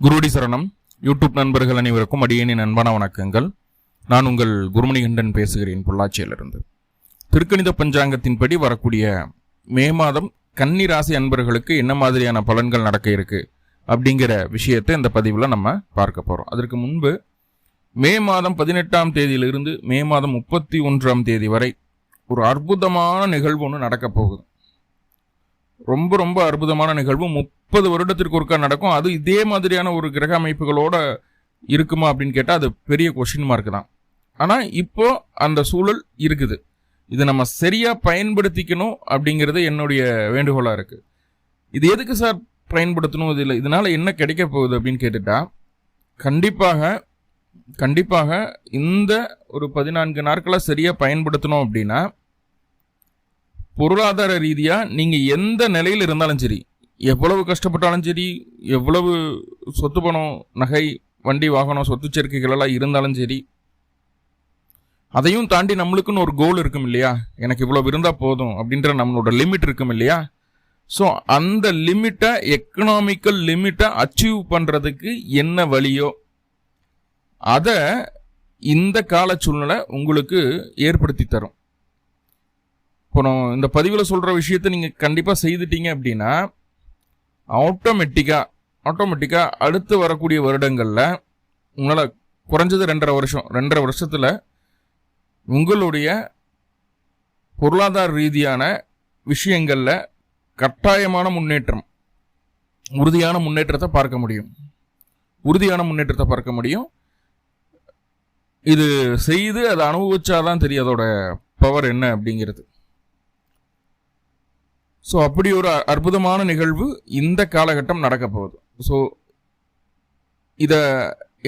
குருடி சரணம். யூடியூப் நண்பர்கள் அனைவருக்கும் அடியேனின் அன்பான வணக்கங்கள். நான் உங்கள் குருமணிகண்டன் பேசுகிறேன் பொள்ளாச்சியிலிருந்து. திருக்கணித பஞ்சாங்கத்தின்படி வரக்கூடிய மே மாதம் கன்னி ராசி அன்பர்களுக்கு என்ன மாதிரியான பலன்கள் நடக்க இருக்கு அப்படிங்கிற விஷயத்தை இந்த பதிவில் நம்ம பார்க்க போகிறோம் அதற்கு முன்பு மே மாதம் பதினெட்டாம் தேதியிலிருந்து மே மாதம் முப்பத்தி ஒன்றாம் தேதி வரை ஒரு அற்புதமான நிகழ்வு ஒன்று நடக்கப் போகுது. ரொம்ப ரொம்ப அற்புதமான நிகழ்வு. முப்பது வருடத்திற்கு ஒருக்கா நடக்கும். அது இதே மாதிரியான ஒரு கிரக அமைப்புகளோட இருக்குமா அப்படின்னு கேட்டால் அது பெரிய கொஷின் மார்க் தான். ஆனால் இப்போ அந்த சூழல் இருக்குது. இதை நம்ம சரியாக பயன்படுத்திக்கணும் அப்படிங்கிறது என்னுடைய வேண்டுகோளாக இருக்குது இது எதுக்கு சார் பயன்படுத்தணும்? இதில் இதனால் என்ன கிடைக்க போகுது அப்படின்னு கேட்டுட்டா கண்டிப்பாக கண்டிப்பாக இந்த ஒரு பதினான்கு நாட்களை சரியாக பயன்படுத்தணும் அப்படின்னா பொருளாதார ரீதியாக நீங்கள் எந்த நிலையில் இருந்தாலும் சரி எவ்வளவு கஷ்டப்பட்டாலும் சரி எவ்வளவு சொத்து பணம் நகை வண்டி வாகனம் சொத்து சேர்க்கைகளெல்லாம் இருந்தாலும் சரி அதையும் தாண்டி நம்மளுக்குன்னு ஒரு கோல் இருக்கும் இல்லையா? எனக்கு இவ்வளோ இருந்தால் போதும் அப்படின்ற நம்மளோட லிமிட் இருக்கும் இல்லையா? ஸோ அந்த லிமிட்டை எக்கனாமிக்கல் லிமிட்டை அச்சீவ் பண்ணுறதுக்கு என்ன வழியோ அதை இந்த கால சூழ்நிலை உங்களுக்கு ஏற்படுத்தி தரும். இப்போ நான் இந்த பதிவில் சொல்கிற விஷயத்த நீங்கள் கண்டிப்பாக செய்துட்டீங்க அப்படின்னா ஆட்டோமேட்டிக்காக ஆட்டோமேட்டிக்காக அடுத்து வரக்கூடிய வருடங்களில் உங்களால் குறைஞ்சது ரெண்டரை வருஷம் ரெண்டரை வருஷத்தில் உங்களுடைய பொருளாதார ரீதியான விஷயங்களில் கட்டாயமான முன்னேற்றம் உறுதியான முன்னேற்றத்தை பார்க்க முடியும். உறுதியான முன்னேற்றத்தை பார்க்க முடியும். இது செய்து அதை அனுபவிச்சாதான் தெரியும் அதோட பவர் என்ன அப்படிங்கிறது. ஸோ அப்படி ஒரு அற்புதமான நிகழ்வு இந்த காலகட்டம் நடக்க போகுது. ஸோ இதை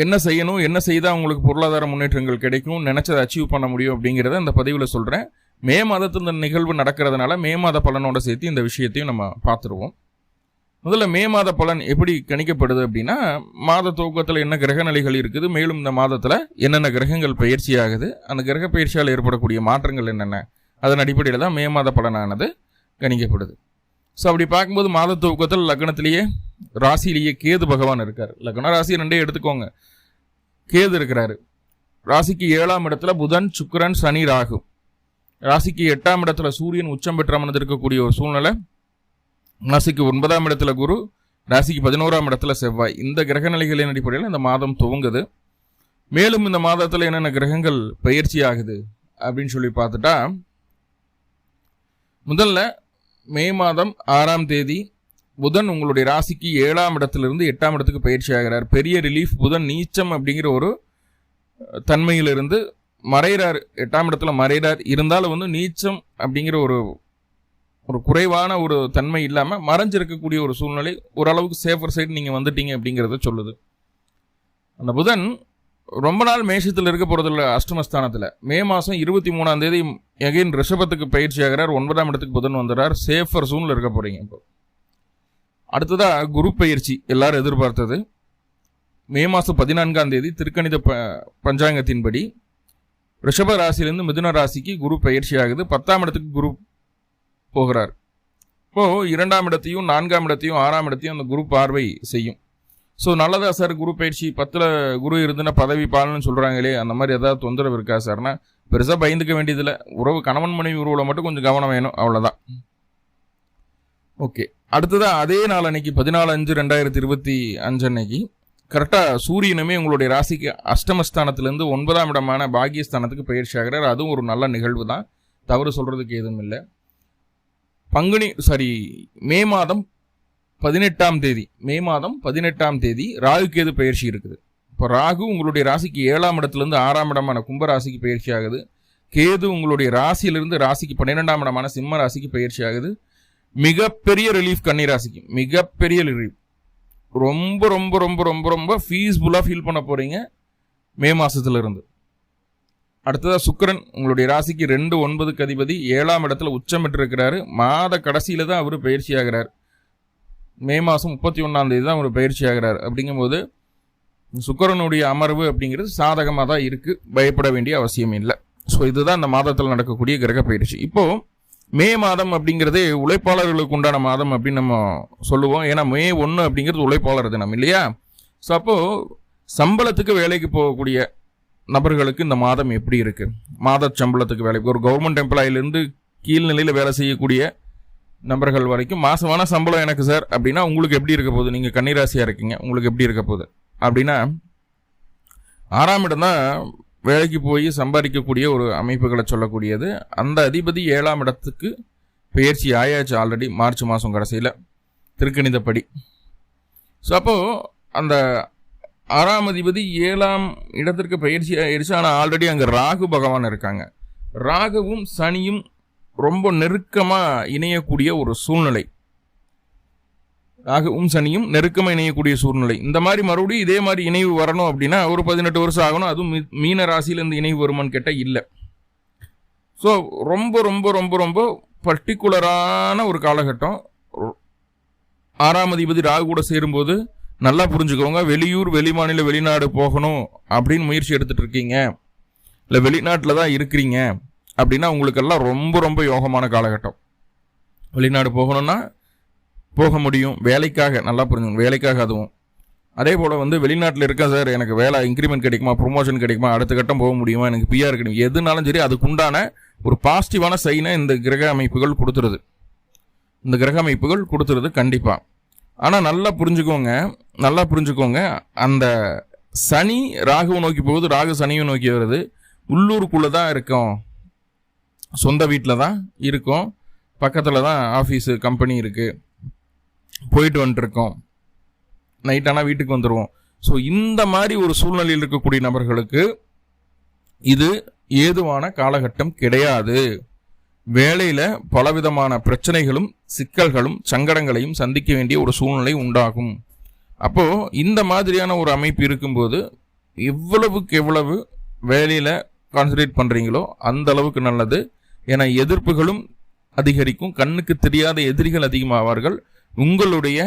என்ன செய்யணும் என்ன செய்தால் உங்களுக்கு பொருளாதார முன்னேற்றங்கள் கிடைக்கும் நினச்சதை அச்சீவ் பண்ண முடியும் அப்படிங்கிறத இந்த பதிவில் சொல்கிறேன் மே மாதத்து இந்த நிகழ்வு நடக்கிறதுனால மே மாத பலனோட சேர்த்து இந்த விஷயத்தையும் நம்ம பார்த்துருவோம். முதல்ல மே மாத பலன் எப்படி கணிக்கப்படுது அப்படின்னா மாத துவக்கத்தில் என்ன கிரக நிலைகள் இருக்குது மேலும் இந்த மாதத்தில் என்னென்ன கிரகங்கள் பயிற்சி ஆகுது அந்த கிரக பயிற்சியால் ஏற்படக்கூடிய மாற்றங்கள் என்னென்ன அதன் அடிப்படையில் தான் மே மாத பலனானது கணிக்கப்படுது. ஸோ அப்படி பார்க்கும்போது மாத துவக்கத்தில் லக்னத்திலேயே ராசியிலேயே கேது பகவான் இருக்கார். லக்ன ராசி ரெண்டே எடுத்துக்கோங்க. கேது இருக்கிறாரு. ராசிக்கு ஏழாம் இடத்துல புதன் சுக்கரன் சனி ராகு. ராசிக்கு எட்டாம் இடத்துல சூரியன் உச்சம் பெற்ற அமர்ந்திருக்கக்கூடிய ஒரு சூழ்நிலை. ராசிக்கு ஒன்பதாம் இடத்துல குரு ராசிக்கு பதினோராம் இடத்துல செவ்வாய். இந்த கிரக நிலைகளின் அடிப்படையில் இந்த மாதம் துவங்குது. மேலும் இந்த மாதத்தில் என்னென்ன கிரகங்கள் பயிற்சி ஆகுது அப்படின்னு சொல்லி பார்த்துட்டா முதல்ல மே மாதம் ஆறாம் தேதி புதன் உங்களுடைய ராசிக்கு ஏழாம் இடத்திலிருந்து எட்டாம் இடத்துக்கு பயிற்சி ஆகிறார். பெரிய ரிலீஃப் புதன் நீச்சம் அப்படிங்கிற ஒரு தன்மையிலிருந்து மறைகிறார். எட்டாம் இடத்துல மறைகிறார். இருந்தாலும் வந்து நீச்சம் அப்படிங்கிற ஒரு ஒரு குறைவான ஒரு தன்மை இல்லாமல் மறைஞ்சிருக்கக்கூடிய ஒரு சூழ்நிலை ஓரளவுக்கு சேஃபர் சைடு நீங்கள் வந்துட்டீங்க அப்படிங்கிறத சொல்லுது. அந்த புதன் ரொம்ப நாள் மேஷத்தில் இருக்க போகிறதில்ல அஷ்டமஸ்தானத்தில். மே மாதம் இருபத்தி மூணாம் தேதி எகைன் ரிஷபத்துக்கு பயிற்சி ஆகிறார். ஒன்பதாம் இடத்துக்கு புதன் வந்துடுறார் சேஃபர் சூனில் இருக்க போகிறீங்க இப்போ. அடுத்ததாக குரு பயிற்சி எல்லாரும் எதிர்பார்த்தது. மே மாதம் பதினான்காம் தேதி திருக்கணித ப பஞ்சாங்கத்தின்படி ரிஷப ராசியிலேருந்து மிதுன ராசிக்கு குரு பயிற்சி ஆகுது. பத்தாம் இடத்துக்கு குரு போகிறார். இப்போது இரண்டாம் இடத்தையும் நான்காம் இடத்தையும் ஆறாம் இடத்தையும் அந்த குரு பார்வை செய்யும். ஸோ நல்லதா சார் குரு பயிற்சி பத்தில் குரு இருந்துன்னா பதவி பாலன்னு சொல்கிறாங்களே அந்த மாதிரி ஏதாவது தொந்தரவு இருக்கா சார்னா பெருசாக பயந்துக்க வேண்டியதில்லை. உறவு கணவன் மனைவி உறவில் மட்டும் கொஞ்சம் கவனம் வேணும் அவ்வளோதான் ஓகே. அடுத்ததாக அதே நாள் அன்னைக்கு பதினாலு அஞ்சு ரெண்டாயிரத்தி இருபத்தி அஞ்சு அன்னைக்கு கரெக்டாக சூரியனுமே உங்களுடைய ராசிக்கு அஷ்டமஸ்தானத்துலேருந்து ஒன்பதாம் இடமான பாகியஸ்தானத்துக்கு பயிற்சி ஆகிறார். அதுவும் ஒரு நல்ல நிகழ்வு தான் தவறு சொல்கிறதுக்கு எதுவும் இல்லை. பங்குனி சாரி மே மாதம் பதினெட்டாம் தேதி மே மாதம் பதினெட்டாம் தேதி ராகு கேது பயிற்சி இருக்குது. இப்போ ராகு உங்களுடைய ராசிக்கு ஏழாம் இடத்துலேருந்து ஆறாம் இடமான கும்ப ராசிக்கு பயிற்சி ஆகுது. கேது உங்களுடைய ராசியிலிருந்து ராசிக்கு பன்னிரெண்டாம் இடமான சிம்ம ராசிக்கு பயிற்சி ஆகுது. மிகப்பெரிய ரிலீஃப் கன்னி ராசிக்கு மிகப்பெரிய ரிலீஃப் ரொம்ப ரொம்ப ரொம்ப ரொம்ப ரொம்ப ஃபீஸ்ஃபுல்லாக ஃபீல் பண்ண போகிறீங்க மே மாதத்துல இருந்து அடுத்ததாக சுக்கரன் உங்களுடைய ராசிக்கு ரெண்டு ஒன்பதுக்கு அதிபதி ஏழாம் இடத்துல உச்சம் பெற்றிருக்கிறாரு. மாத கடைசியில் தான் அவர் பயிற்சி ஆகிறார். மே மாதம் முப்பத்தி ஒன்றாந்தேதி தான் அவர் பயிற்சி ஆகிறார். அப்படிங்கும்போது சுக்கரனுடைய அமர்வு அப்படிங்கிறது சாதகமாக தான் இருக்குது பயப்பட வேண்டிய அவசியம் இல்லை. ஸோ இதுதான் இந்த மாதத்தில் நடக்கக்கூடிய கிரக பயிற்சி. இப்போது மே மாதம் அப்படிங்கிறதே உழைப்பாளர்களுக்கு உண்டான மாதம் அப்படின்னு நம்ம சொல்லுவோம். ஏன்னா மே ஒன்று அப்படிங்கிறது உழைப்பாளர் தினம் இல்லையா? ஸோ அப்போது சம்பளத்துக்கு வேலைக்கு போகக்கூடிய நபர்களுக்கு இந்த மாதம் எப்படி இருக்குது மாத சம்பளத்துக்கு வேலைக்கு ஒரு கவர்மெண்ட் எம்ப்ளாயிலேருந்து கீழ்நிலையில் வேலை செய்யக்கூடிய நபர்கள் வரைக்கும் மாதமான சம்பளம் எனக்கு சார். அப்படின்னா உங்களுக்கு எப்படி இருக்க போகுது? நீங்கள் கன்னிராசியாக இருக்கீங்க. உங்களுக்கு எப்படி இருக்க போகுது? அப்படின்னா ஆறாம் இடம் தான் வேலைக்கு போய் சம்பாதிக்கக்கூடிய ஒரு அமைப்புகளை சொல்லக்கூடியது. அந்த அதிபதி ஏழாம் இடத்துக்கு பயிற்சி ஆயாச்சு ஆல்ரெடி மார்ச் மாதம் கடைசியில். திருக்கணிதப்படி. ஸோ அப்போது அந்த ஆறாம் அதிபதி ஏழாம் இடத்திற்கு பயிற்சி ஆயிடுச்சு ஆனால் ஆல்ரெடி அங்கே ராகு பகவான் இருக்காங்க. ராகுவும் சனியும் ரொம்ப நெருக்கமாக இணையக்கூடிய ஒரு சூழ்நிலை. ராகுவும் சனியும் நெருக்கமாக இணையக்கூடிய சூழ்நிலை. இந்த மாதிரி மறுபடியும் இதே மாதிரி இணைவு வரணும் அப்படின்னா ஒரு பதினெட்டு வருஷம் ஆகணும். அதுவும் மீன ராசியிலேருந்து இணைவு வருமானு கேட்டால் இல்லை. ஸோ ரொம்ப ரொம்ப ரொம்ப ரொம்ப பர்டிகுலரான ஒரு காலகட்டம். ஆறாம் அதிபதி ராகு கூட சேரும்போது நல்லா புரிஞ்சுக்கோங்க வெளியூர் வெளிமாநில வெளிநாடு போகணும் அப்படின்னு முயற்சி எடுத்துகிட்டு இருக்கீங்க. இல்லை வெளிநாட்டில் தான் இருக்கிறீங்க அப்படின்னா உங்களுக்கெல்லாம் ரொம்ப ரொம்ப யோகமான காலகட்டம். வெளிநாடு போகணும்னா போக முடியும். வேலைக்காக நல்லா புரிஞ்சுக்கணும் வேலைக்காக அதுவும். அதே போல் வந்து வெளிநாட்டில் இருக்கா சார் எனக்கு வேலை இன்க்ரிமெண்ட் கிடைக்குமா ப்ரொமோஷன் கிடைக்குமா அடுத்த கட்டம் போக முடியுமா எனக்கு பிஆர் கிடைக்கும் எதுனாலும் சரி அதுக்குண்டான ஒரு பாசிட்டிவான சைனை இந்த கிரக அமைப்புகள் கொடுத்துருது. இந்த கிரக அமைப்புகள் கொடுத்துருது கண்டிப்பாக ஆனால் நல்லா புரிஞ்சுக்கோங்க. நல்லா புரிஞ்சுக்கோங்க. அந்த சனி ராகுவை நோக்கி போகுது. ராகு சனியை நோக்கி வருது. உள்ளூருக்குள்ளே தான் இருக்கும். சொந்த வீட்டில் தான் இருக்கும். பக்கத்தில் தான் ஆஃபீஸு கம்பெனி இருக்குது போயிட்டு வந்துட்டுருக்கோம் நைட் ஆனால் வீட்டுக்கு வந்துடுவோம் ஸோ இந்த மாதிரி ஒரு சூழ்நிலையில் இருக்கக்கூடிய நபர்களுக்கு இது ஏதுவான காலகட்டம் கிடையாது. வேலையில் பலவிதமான பிரச்சனைகளும் சிக்கல்களும் சங்கடங்களையும் சந்திக்க வேண்டிய ஒரு சூழ்நிலை உண்டாகும். அப்போது இந்த மாதிரியான ஒரு அமைப்பு இருக்கும்போது எவ்வளவுக்கு எவ்வளவு வேலையில் கான்சன்ட்ரேட் பண்ணுறீங்களோ அந்த அளவுக்கு நல்லது. ஏன்னா எதிர்ப்புகளும் அதிகரிக்கும். கண்ணுக்கு தெரியாத எதிரிகள் அதிகமாவார்கள். உங்களுடைய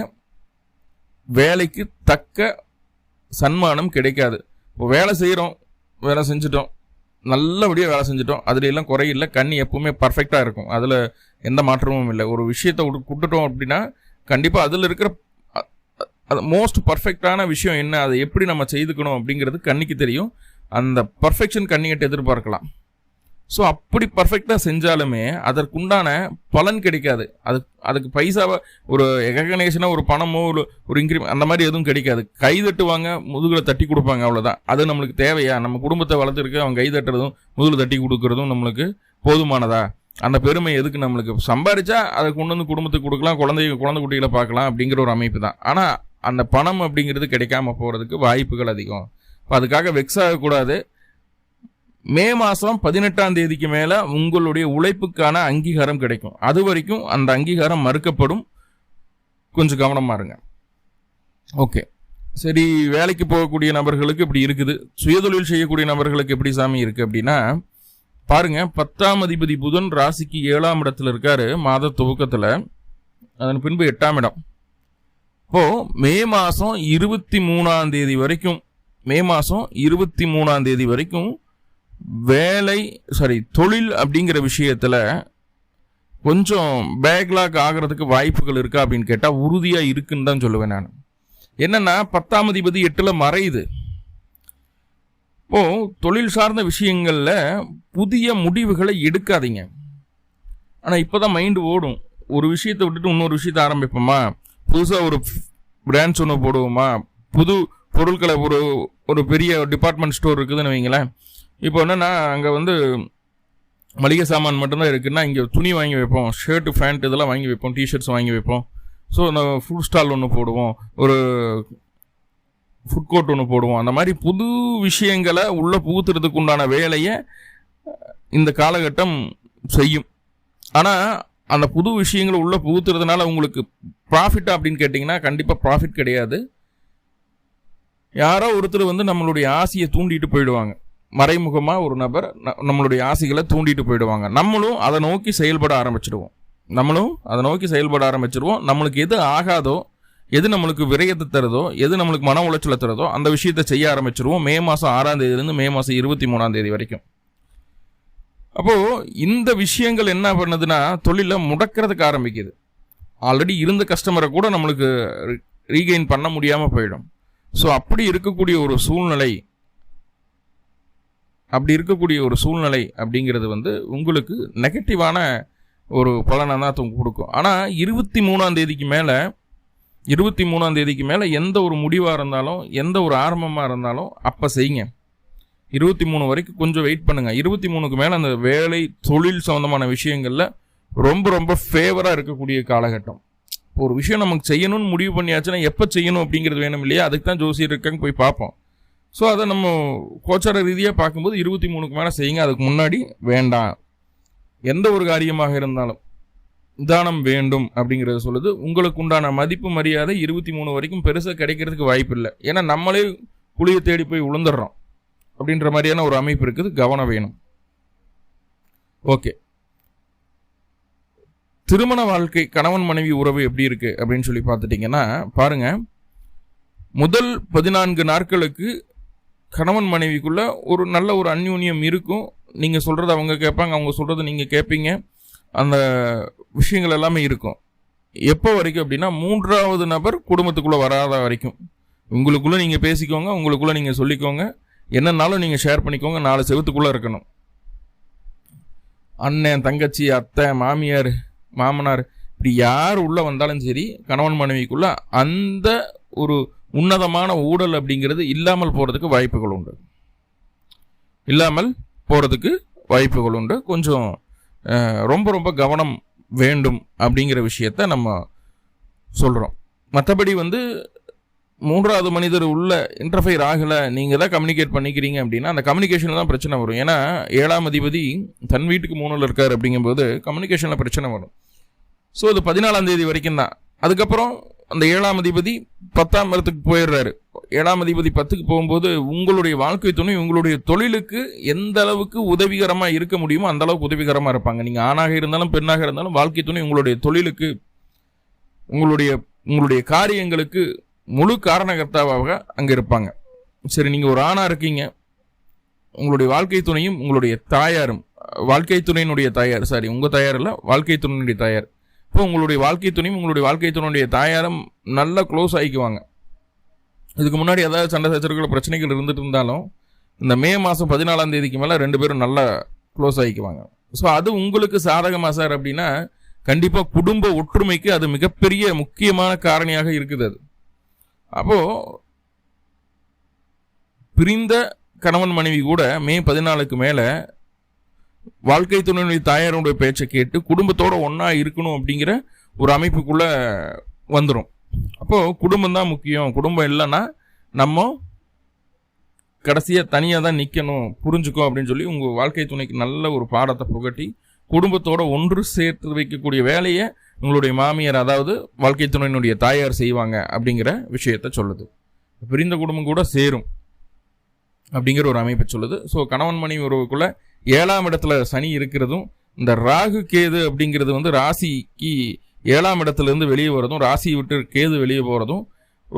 வேலைக்கு தக்க சன்மானம் கிடைக்காது. இப்போ வேலை செய்கிறோம் வேலை செஞ்சிட்டோம் நல்லபடியாக வேலை செஞ்சிட்டோம். அதில் எல்லாம் குறையில்லை கண்ணி எப்பவுமே பர்ஃபெக்டாக இருக்கும். அதில் எந்த மாற்றமும் இல்லை. ஒரு விஷயத்தை விட்டுட்டோம் அப்படின்னா கண்டிப்பாக அதில் இருக்கிற அது மோஸ்ட் பர்ஃபெக்டான விஷயம் என்ன? அதை எப்படி நம்ம செய்துக்கணும் அப்படிங்கிறது கண்ணிக்கு தெரியும். அந்த பர்ஃபெக்ஷன் கண்ணிக்கிட்ட எதிர்பார்க்கலாம். ஸோ அப்படி பர்ஃபெக்டாக செஞ்சாலுமே அதற்குண்டான பலன் கிடைக்காது. அது அதுக்கு பைசாவை ஒரு எகனேஷனாக ஒரு பணமோ ஒரு ஒரு இன்க்ரிமெண்ட் அந்த மாதிரி எதுவும் கிடைக்காது. கை தட்டுவாங்க முதுகில் தட்டி கொடுப்பாங்க அவ்வளோதான் அது நம்மளுக்கு தேவையா? நம்ம குடும்பத்தை வளர்த்துருக்கு அவங்க கை தட்டுறதும் முதுகில் தட்டி கொடுக்குறதும் நம்மளுக்கு போதுமானதா? அந்த பெருமை எதுக்கு நம்மளுக்கு? சம்பாரிச்சா அதை கொண்டு வந்து குடும்பத்துக்கு கொடுக்கலாம் குழந்தைங்க குழந்தை குட்டிகளை பார்க்கலாம் அப்படிங்கிற ஒரு அமைப்பு தான். ஆனால் அந்த பணம் அப்படிங்கிறது கிடைக்காம போகிறதுக்கு வாய்ப்புகள் அதிகம். இப்போ அதுக்காக வெக்ஸ் ஆகக்கூடாது. மே மாதம் பதினெட்டாம் தேதிக்கு மேலே உங்களுடைய உழைப்புக்கான அங்கீகாரம் கிடைக்கும். அது வரைக்கும் அந்த அங்கீகாரம் மறுக்கப்படும். கொஞ்சம் கவனமாக இருங்க. ஓகே. சரி வேலைக்கு போகக்கூடிய நபர்களுக்கு இப்படி இருக்குது. சுயதொழில் செய்யக்கூடிய நபர்களுக்கு எப்படி சாமி இருக்குது அப்படின்னா பாருங்க பத்தாம் அதிபதி புதன் ராசிக்கு ஏழாம் இடத்துல இருக்காரு மாத துவக்கத்தில். அதன் பின்பு எட்டாம் இடம். இப்போது மே மாதம் இருபத்தி மூணாம் தேதி வரைக்கும் மே மாதம் இருபத்தி மூணாம் தேதி வரைக்கும் வேலை சாரி தொழில் அப்படிங்கிற விஷயத்தில் கொஞ்சம் பேக்லாக் ஆகிறதுக்கு வாய்ப்புகள் இருக்கா அப்படின்னு கேட்டால் உறுதியாக இருக்குன்னு தான் சொல்லுவேன் நான். என்னென்னா பத்தாம் அதிபதி எட்டில் மறையுது. இப்போது தொழில் சார்ந்த விஷயங்களில் புதிய முடிவுகளை எடுக்காதீங்க. ஆனால் இப்போ தான் மைண்டு ஓடும். ஒரு விஷயத்தை விட்டுட்டு இன்னொரு விஷயத்தை ஆரம்பிப்போமா? புதுசாக ஒரு பிரான்ச் ஒன்று போடுவோமா? புது பொருட்களை ஒரு ஒரு பெரிய டிபார்ட்மெண்ட் ஸ்டோர் இருக்குதுன்னு வைங்களேன். இப்போ என்னென்னா அங்கே வந்து மளிகை சாமான் மட்டும்தான் இருக்குன்னா இங்கே துணி வாங்கி வைப்போம் ஷர்ட்டு ஃபேண்ட் இதெல்லாம் வாங்கி வைப்போம் டிஷர்ட்ஸ் வாங்கி வைப்போம். ஸோ அந்த ஃபுட் ஸ்டால் ஒன்று போடுவோம் ஒரு ஃபுட் கோர்ட் ஒன்று போடுவோம். அந்த மாதிரி புது விஷயங்களை உள்ளே புகுத்துறதுக்கு உண்டான வேலையை இந்த காலகட்டம் செய்யும். ஆனால் அந்த புது விஷயங்களை உள்ளே புகுத்துறதுனால உங்களுக்கு ப்ராஃபிட்டா அப்படின்னு கேட்டிங்கன்னா கண்டிப்பாக ப்ராஃபிட் கிடையாது. யாரோ ஒருத்தர் வந்து நம்மளுடைய ஆசையை தூண்டிட்டு போயிடுவாங்க. மறைமுகமாக ஒரு நபர் நம்மளுடைய ஆசைகளை தூண்டிட்டு போயிடுவாங்க. நம்மளும் அதை நோக்கி செயல்பட ஆரம்பிச்சிடுவோம். நம்மளும் அதை நோக்கி செயல்பட ஆரம்பிச்சிடுவோம். நம்மளுக்கு எது ஆகாதோ எது நம்மளுக்கு விரயத்தை தருதோ எது நம்மளுக்கு மன உளைச்சலை தருதோ அந்த விஷயத்தை செய்ய ஆரம்பிச்சிருவோம். மே மாதம் ஆறாம் தேதியிலேருந்து மே மாதம் இருபத்தி மூணாம் தேதி வரைக்கும். அப்போது இந்த விஷயங்கள் என்ன பண்ணுதுன்னா தொழிலை முடக்கிறதுக்கு ஆரம்பிக்குது. ஆல்ரெடி இருந்த கஸ்டமரை கூட நம்மளுக்கு ரீகெயின் பண்ண முடியாமல் போயிடும். ஸோ அப்படி இருக்கக்கூடிய ஒரு சூழ்நிலை அப்படி இருக்கக்கூடிய ஒரு சூழ்நிலை அப்படிங்கிறது வந்து உங்களுக்கு நெகட்டிவான ஒரு பலனை தான் கொடுக்கும். ஆனால் இருபத்தி மூணாம் தேதிக்கு மேலே இருபத்தி மூணாம் தேதிக்கு மேலே எந்த ஒரு முடிவாக இருந்தாலும் எந்த ஒரு ஆரம்பமாக இருந்தாலும் அப்போ செய்யுங்க. இருபத்தி மூணு வரைக்கும் கொஞ்சம் வெயிட் பண்ணுங்கள் இருபத்தி மூணுக்கு மேலே அந்த வேலை தொழில் சம்மந்தமான விஷயங்களில் ரொம்ப ரொம்ப ஃபேவராக இருக்கக்கூடிய காலகட்டம். ஒரு விஷயம் நமக்கு செய்யணும்னு முடிவு பண்ணியாச்சுன்னா எப்போ செய்யணும் அப்படிங்கிறது வேணும் இல்லையா? அதுக்கு தான் ஜோசியர் இருக்காங்க போய் பார்ப்போம். ஸோ அதை நம்ம கோச்சார ரீதியாக பார்க்கும்போது இருபத்தி மூணுக்கு மேலே செய்யுங்க. அதுக்கு முன்னாடி வேண்டாம். எந்த ஒரு காரியமாக இருந்தாலும் தானம் வேண்டும் அப்படிங்கிறத சொல்லுது. உங்களுக்கு உண்டான மதிப்பு மரியாதை இருபத்தி மூணு வரைக்கும் பெருசாக கிடைக்கிறதுக்கு வாய்ப்பு இல்லை. ஏன்னா நம்மளே குழியை தேடி போய் விழுந்துடுறோம் அப்படின்ற மாதிரியான ஒரு அமைப்பு இருக்குது. கவனம் வேணும். ஓகே. திருமண வாழ்க்கை கணவன் மனைவி உறவு எப்படி இருக்குது அப்படின்னு சொல்லி பார்த்துட்டிங்கன்னா பாருங்கள் முதல் பதினான்கு நாட்களுக்கு கணவன் மனைவிக்குள்ளே ஒரு நல்ல ஒரு அந்யூன்யம் இருக்கும். நீங்கள் சொல்கிறத அவங்க கேட்பாங்க அவங்க சொல்கிறத நீங்கள் கேட்பீங்க. அந்த விஷயங்கள் எல்லாமே இருக்கும். எப்போ வரைக்கும் அப்படின்னா மூன்றாவது நபர் குடும்பத்துக்குள்ளே வராத வரைக்கும். உங்களுக்குள்ளே நீங்கள் பேசிக்கோங்க உங்களுக்குள்ளே நீங்கள் சொல்லிக்கோங்க. என்னன்னாலும் நீங்கள் ஷேர் பண்ணிக்கோங்க நாலு செவத்துக்குள்ளே இருக்கணும். அண்ணன் தங்கச்சி அத்தை மாமியார் மாமனார் இப்படி யார் உள்ளே வந்தாலும் சரி கணவன் மனைவிக்குள்ளே அந்த ஒரு உன்னதமான ஊழல் அப்படிங்கிறது இல்லாமல் போகிறதுக்கு வாய்ப்புகள் உண்டு. இல்லாமல் போகிறதுக்கு வாய்ப்புகள் உண்டு. கொஞ்சம் ரொம்ப ரொம்ப கவனம் வேண்டும் அப்படிங்கிற விஷயத்த நம்ம சொல்கிறோம் மற்றபடி வந்து மூன்றாவது மனிதர் உள்ள இன்டர்ஃபைர் ஆகலை நீங்கள் தான் கம்யூனிகேட் பண்ணிக்கிறீங்க அப்படின்னா அந்த கம்யூனிகேஷனில் தான் பிரச்சனை வரும். ஏன்னா ஏழாம் அதிபதி தன் வீட்டுக்கு மூணில் இருக்கார் அப்படிங்கும்போது கம்யூனிகேஷனில் பிரச்சனை வரும். ஸோ அது பதினாலாம் தேதி வரைக்கும் தான். அதுக்கப்புறம் அந்த ஏழாம் அதிபதி பத்தாம் இடத்துக்கு போயிடுறாரு. ஏழாம் அதிபதி பத்துக்கு போகும்போது உங்களுடைய வாழ்க்கை துணை உங்களுடைய தொழிலுக்கு எந்த அளவுக்கு உதவிகரமாக இருக்க முடியுமோ அந்த அளவுக்கு உதவிகரமாக இருப்பாங்க. நீங்கள் ஆணாக இருந்தாலும் பெண்ணாக இருந்தாலும் வாழ்க்கை துணை உங்களுடைய தொழிலுக்கு உங்களுடைய உங்களுடைய காரியங்களுக்கு முழு காரணகர்த்தாவாக அங்கே இருப்பாங்க. சரி நீங்கள் ஒரு ஆணாக இருக்கீங்க. உங்களுடைய வாழ்க்கை துணையும் உங்களுடைய தாயாரும் வாழ்க்கை துணையினுடைய தாயார் சாரி உங்கள் தாயார் இல்லை வாழ்க்கை துணையினுடைய தாயார். இப்போ உங்களுடைய வாழ்க்கை துணையும் உங்களுடைய வாழ்க்கை துணையுடைய தாயாரும் நல்லா க்ளோஸ் ஆகிக்குவாங்க இதுக்கு முன்னாடி ஏதாவது சண்டை சச்சரவுகள் பிரச்சனைகள் இருந்துட்டு இருந்தாலும் இந்த மே மாதம் பதினாலாம் தேதிக்கு மேலே ரெண்டு பேரும் நல்லா க்ளோஸ் ஆகிக்குவாங்க ஸோ அது உங்களுக்கு சாதகமாக சார் அப்படின்னா கண்டிப்பாக குடும்ப ஒற்றுமைக்கு அது மிகப்பெரிய முக்கியமான காரணியாக இருக்குது அது. அப்போது பிரிந்த கணவன் மனைவி கூட மே பதினாலுக்கு மேலே வாழ்க்கை துணையுடைய தாயாருடைய பேச்சை கேட்டு குடும்பத்தோட ஒன்றா இருக்கணும் அப்படிங்கிற ஒரு அமைப்புக்குள்ளே வந்துடும் அப்போது குடும்பம் தான் முக்கியம். குடும்பம் இல்லைன்னா நம்ம கடைசியாக தனியாக தான் நிற்கணும் புரிஞ்சுக்கோ அப்படின்னு சொல்லி உங்கள் வாழ்க்கை துணைக்கு நல்ல ஒரு பாடத்தை புகட்டி குடும்பத்தோட ஒன்று சேர்த்து வைக்கக்கூடிய வேலையை உங்களுடைய மாமியார் அதாவது வாழ்க்கை துணையினுடைய தாயார் செய்வாங்க அப்படிங்கிற விஷயத்த சொல்லுது. பிரிந்த குடும்பம் கூட சேரும் அப்படிங்கிற ஒரு அமைப்பை சொல்லுது. ஸோ கணவன் மனைவி உறவுக்குள்ளே ஏழாம் இடத்துல சனி இருக்கிறதும் இந்த ராகு கேது அப்படிங்கிறது வந்து ராசிக்கு ஏழாம் இடத்துலேருந்து வெளியே வரதும் ராசி விட்டு கேது வெளியே போகிறதும்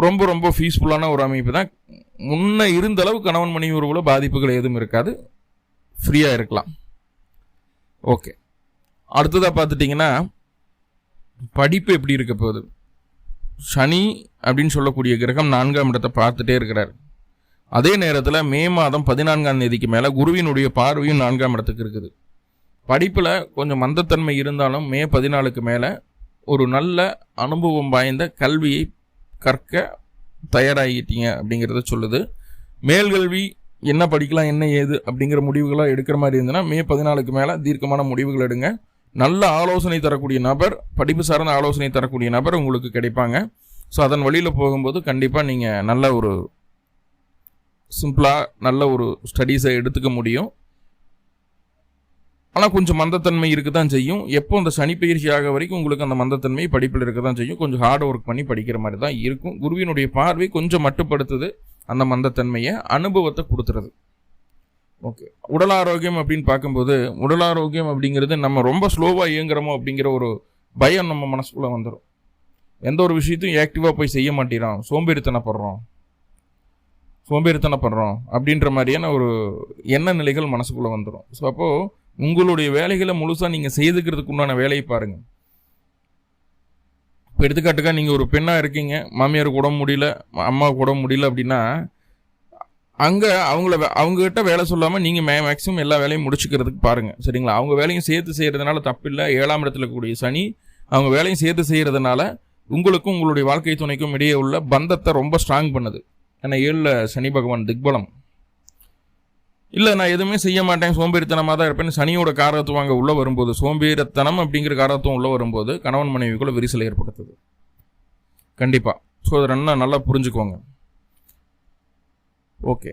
ரொம்ப ரொம்ப ஃபீஸ்ஃபுல்லான ஒரு அமைப்பு தான். முன்ன இருந்த அளவு கணவன் மனைவி உறவுல பாதிப்புகள் எதுவும் இருக்காது. ஃப்ரீயாக இருக்கலாம். ஓகே அடுத்ததாக பார்த்துட்டிங்கன்னா படிப்பு எப்படி இருக்க போகுது? சனி அப்படின்னு சொல்லக்கூடிய கிரகம் நான்காம் இடத்தை பார்த்துட்டே இருக்கிறார். அதே நேரத்தில் மே மாதம் பதினான்காம் தேதிக்கு மேலே குருவினுடைய பார்வையும் நான்காம் இடத்துக்கு இருக்குது. படிப்பில் கொஞ்சம் மந்தத்தன்மை இருந்தாலும் மே பதினாலுக்கு மேலே ஒரு நல்ல அனுபவம் வாய்ந்த கல்வியை கற்க தயாராகிட்டீங்க அப்படிங்கிறத சொல்லுது. மேல்கல்வி என்ன படிக்கலாம் என்ன ஏது அப்படிங்கிற முடிவுகளாக எடுக்கிற மாதிரி இருந்ததுன்னா மே பதினாலுக்கு மேலே தீர்க்கமான முடிவுகள் எடுங்க. நல்ல ஆலோசனை தரக்கூடிய நபர் படிப்பு சார்ந்த ஆலோசனை தரக்கூடிய நபர் உங்களுக்கு கிடைப்பாங்க. ஸோ அதன் வழியில் போகும்போது கண்டிப்பாக நீங்கள் நல்ல ஒரு சிம்பிளாக நல்ல ஒரு ஸ்டடீஸை எடுத்துக்க முடியும். ஆனால் கொஞ்சம் மந்தத்தன்மை இருக்க தான் செய்யும். எப்போ அந்த சனி பயிற்சி ஆக வரைக்கும் உங்களுக்கு அந்த மந்தத்தன்மை படிப்பில் இருக்க தான் செய்யும். கொஞ்சம் ஹார்ட் ஒர்க் பண்ணி படிக்கிற மாதிரி தான் இருக்கும். குருவினுடைய பார்வை கொஞ்சம் மட்டுப்படுத்துது அந்த மந்தத்தன்மையை அனுபவத்தை கொடுத்துறது ஓகே உடல் ஆரோக்கியம் அப்படின்னு பார்க்கும்போது உடல் ஆரோக்கியம் அப்படிங்கிறது நம்ம ரொம்ப ஸ்லோவாக இயங்குறோமோ அப்படிங்கிற ஒரு பயம் நம்ம மனசுக்குள்ளே வந்துடும் எந்த ஒரு விஷயத்தையும் ஆக்டிவாக போய் செய்ய மாட்டேறோம் சோம்பேறித்தனப்படுறோம் சோம்பேறித்தனப்படுறோம் அப்படின்ற மாதிரியான ஒரு எண்ண நிலைகள் மனசுக்குள்ளே வந்துடும் ஸோ அப்போது உங்களுடைய வேலைகளை முழுசாக நீங்கள் செய்துக்கிறதுக்கு உண்டான வேலையை பாருங்கள் இப்போ எடுத்துக்காட்டுக்காக நீங்கள் ஒரு பெண்ணாக இருக்கீங்க மாமியாருக்கு உடம்பு முடியல அம்மாவுக்கு உடம்பு முடியல அப்படின்னா அங்கே அவங்கள அவங்ககிட்ட வேலை சொல்லாமல் நீங்கள் மே மேக்ஸிமம் எல்லா வேலையும் முடிச்சுக்கிறதுக்கு பாருங்கள் சரிங்களா? அவங்க வேலையும் சேர்த்து செய்கிறதுனால தப்பில்லை ஏழாம் இடத்துல கூடிய சனி அவங்க வேலையும் சேர்த்து செய்கிறதுனால உங்களுக்கும் உங்களுடைய வாழ்க்கை துணைக்கும் இடையே உள்ள பந்தத்தை ரொம்ப ஸ்ட்ராங் பண்ணுது. ஏன்னா ஏழில் சனி பகவான் திக்பலம். இல்லை நான் எதுவுமே செய்ய மாட்டேன் சோம்பேறித்தனமாக தான் இருப்பேன் சனியோட காரத்துவம் அங்கே உள்ளே வரும்போது சோம்பேறித்தனம் அப்படிங்கிற காரத்துவம் உள்ளே வரும்போது கணவன் மனைவிக்குள்ள விரிசல் ஏற்படுத்துது. கண்டிப்பாக ஸோ அதை ரெண்டா நல்லா புரிஞ்சுக்கோங்க ஓகே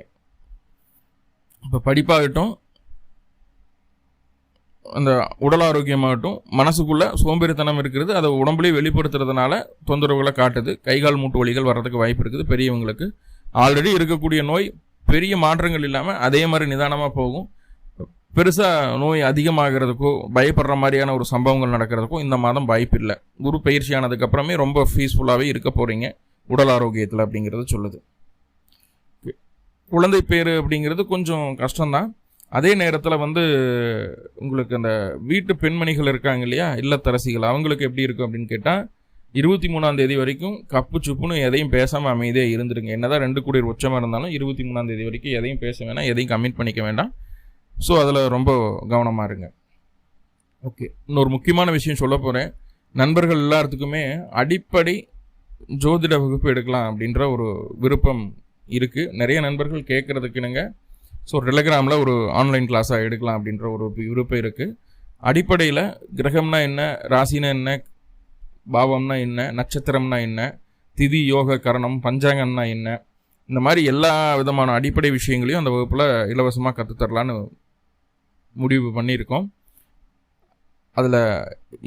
இப்போ படிப்பாகட்டும் அந்த உடல் ஆரோக்கியமாகட்டும் மனசுக்குள்ள சோம்பேறித்தனம் இருக்கிறது அதை உடம்புலேயே வெளிப்படுத்துறதுனால தொந்தரவுகளை காட்டுது. கைகால் மூட்டு வலிகள் வர்றதுக்கு வாய்ப்பு இருக்குது. பெரியவங்களுக்கு ஆல்ரெடி இருக்கக்கூடிய நோய் பெரிய மாற்றங்கள் இல்லாமல் அதே மாதிரி நிதானமாக போகும். பெருசாக நோய் அதிகமாகிறதுக்கோ பயப்படுற மாதிரியான ஒரு சம்பவங்கள் நடக்கிறதுக்கோ இந்த மாதம் வாய்ப்பு இல்லை குரு பயிற்சி ஆனதுக்கப்புறமே ரொம்ப பீஸ்ஃபுல்லாகவே இருக்க போகிறீங்க உடல் ஆரோக்கியத்தில் அப்படிங்கிறது சொல்லுது. குழந்தை பேர் அப்படிங்கிறது கொஞ்சம் கஷ்டம்தான். அதே நேரத்தில் வந்து உங்களுக்கு அந்த வீட்டு பெண்மணிகள் இருக்காங்க இல்லையா? இல்லத்தரசிகள். அவங்களுக்கு எப்படி இருக்கும் அப்படின்னு கேட்டால் இருபத்தி மூணாம் தேதி வரைக்கும் கப்பு சுப்புன்னு எதையும் பேசாமல் அமைதியாக இருந்துருங்க. என்னதான் ரெண்டு கூடிய உச்சமாக இருந்தாலும் இருபத்தி மூணாம் தேதி வரைக்கும் எதையும் பேச வேணாம் எதையும் கமிட் பண்ணிக்க வேண்டாம். ஸோ அதில் ரொம்ப கவனமாக இருங்க. ஓகே இன்னொரு முக்கியமான விஷயம் சொல்ல போகிறேன் நண்பர்கள் எல்லாத்துக்குமே அடிப்படை ஜோதிட வகுப்பு எடுக்கலாம் அப்படின்ற ஒரு விருப்பம் இருக்குது நிறைய நண்பர்கள் கேட்குறதுக்குனுங்க ஸோ டெலிகிராமில் ஒரு ஆன்லைன் கிளாஸாக எடுக்கலாம் அப்படின்ற ஒரு விருப்பம் இருக்குது அடிப்படையில் கிரகம்னா என்ன ராசினா என்ன பாவம்னா என்ன நட்சத்திரம்னா என்ன திதி யோக கரணம் பஞ்சாங்கம்னா என்ன இந்த மாதிரி எல்லா விதமான அடிப்படை விஷயங்களையும் அந்த வகுப்பில் இலவசமாக கற்றுத்தரலான்னு முடிவு பண்ணியிருக்கோம். அதில்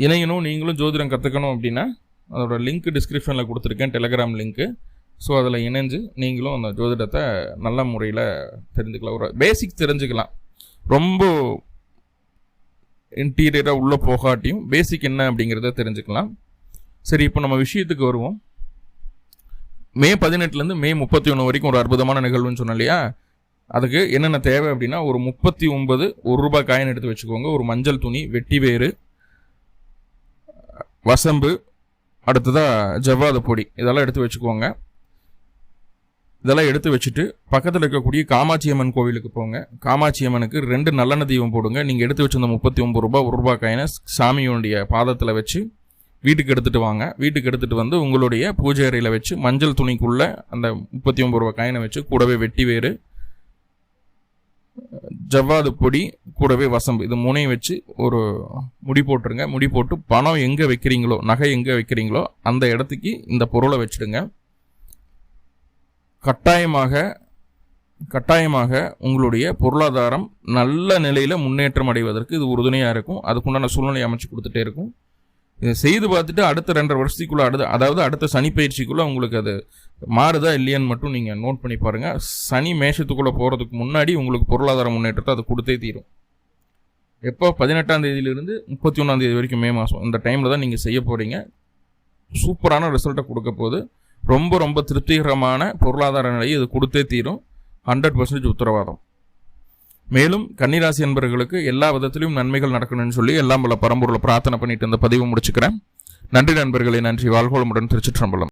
இணையணும் நீங்களும் ஜோதிடம் கற்றுக்கணும் அப்படின்னா அதோடய லிங்க் டிஸ்கிரிப்ஷனில் கொடுத்துருக்கேன் டெலிகிராம் லிங்க்கு ஸோ அதில் இணைஞ்சு நீங்களும் அந்த ஜோதிடத்தை நல்ல முறையில் தெரிஞ்சுக்கலாம். ஒரு பேசிக் தெரிஞ்சுக்கலாம். ரொம்ப இன்டீரியராக உள்ளே போகாட்டியும் பேசிக் என்ன அப்படிங்கிறத தெரிஞ்சுக்கலாம். சரி இப்போ நம்ம விஷயத்துக்கு வருவோம். மே பதினெட்டுலேருந்து மே முப்பத்தி ஒன்று வரைக்கும் ஒரு அற்புதமான நிகழ்வுன்னு சொன்னோம் இல்லையா? அதுக்கு என்னென்ன தேவை அப்படின்னா ஒரு முப்பத்தி ஒன்பது ஒரு ரூபாய் காயின் எடுத்து வச்சுக்கோங்க. ஒரு மஞ்சள் துணி வெட்டி வேறு வசம்பு அடுத்ததாக ஜவ்வாத பொடி இதெல்லாம் எடுத்து வச்சுக்கோங்க. இதெல்லாம் எடுத்து வச்சுட்டு பக்கத்தில் இருக்கக்கூடிய காமாட்சி அம்மன் கோவிலுக்கு போங்க. காமாட்சி அம்மனுக்கு ரெண்டு நல்லெண்ண தீபம் போடுங்க. நீங்கள் எடுத்து வச்சிருந்த முப்பத்தி ஒம்பது ரூபாய் ஒரு ரூபாய் காயினை சாமியோடைய பாதத்தில் வச்சு வீட்டுக்கு எடுத்துகிட்டு வாங்க. வீட்டுக்கு எடுத்துகிட்டு வந்து உங்களுடைய பூஜை அறையில் வச்சு மஞ்சள் துணிக்குள்ளே அந்த முப்பத்தி ஒம்பது ரூபா காயினை வச்சு கூடவே வெட்டி வேறு ஜவ்வாது பொடி கூடவே வசம்பு. இது மூணையும் வச்சு ஒரு முடி போட்டுருங்க. முடி போட்டு பணம் எங்கே வைக்கிறீங்களோ நகை எங்கே வைக்கிறீங்களோ அந்த இடத்துக்கு இந்த பொருளை வச்சுடுங்க. கட்டாயமாக கட்டாயமாக உங்களுடைய பொருளாதாரம் நல்ல நிலையில் முன்னேற்றம் அடைவதற்கு இது உறுதுணையாக இருக்கும். அதுக்குண்டான சூழ்நிலை அமைச்சு கொடுத்துட்டே இருக்கும். இதை செய்து பார்த்துட்டு அடுத்த ரெண்டரை வருஷத்துக்குள்ளே அடுத்த அதாவது அடுத்த சனி பயிற்சிக்குள்ளே உங்களுக்கு அது மாறுதா இல்லையான்னு மட்டும் நீங்கள் நோட் பண்ணி பாருங்கள் சனி மேஷத்துக்குள்ளே போகிறதுக்கு முன்னாடி உங்களுக்கு பொருளாதார முன்னேற்றத்தை அது கொடுத்தே தீரும். எப்போ? பதினெட்டாம் தேதியிலிருந்து முப்பத்தி ஒன்றாம் தேதி வரைக்கும் மே மாதம் அந்த டைமில் தான் நீங்கள் செய்ய போகிறீங்க சூப்பரான ரிசல்ட்டை கொடுக்க போது ரொம்ப ரொம்ப திருப்திகரமான பொருளாதார நிலையை இது கொடுத்தே தீரும். ஹண்ட்ரட் பர்சன்டேஜ் உத்தரவாதம். மேலும் கன்னிராசி என்பவர்களுக்கு எல்லா விதத்திலும் நன்மைகள் நடக்கணும்னு சொல்லி எல்லாம் பல பரம்பூரில் பிரார்த்தனை பண்ணிட்டு இந்த பதிவு முடிச்சுக்கிறேன். நன்றி நண்பர்களே நன்றி. வாழ்கோளமுடன் திருச்சிற்றம்பலம்.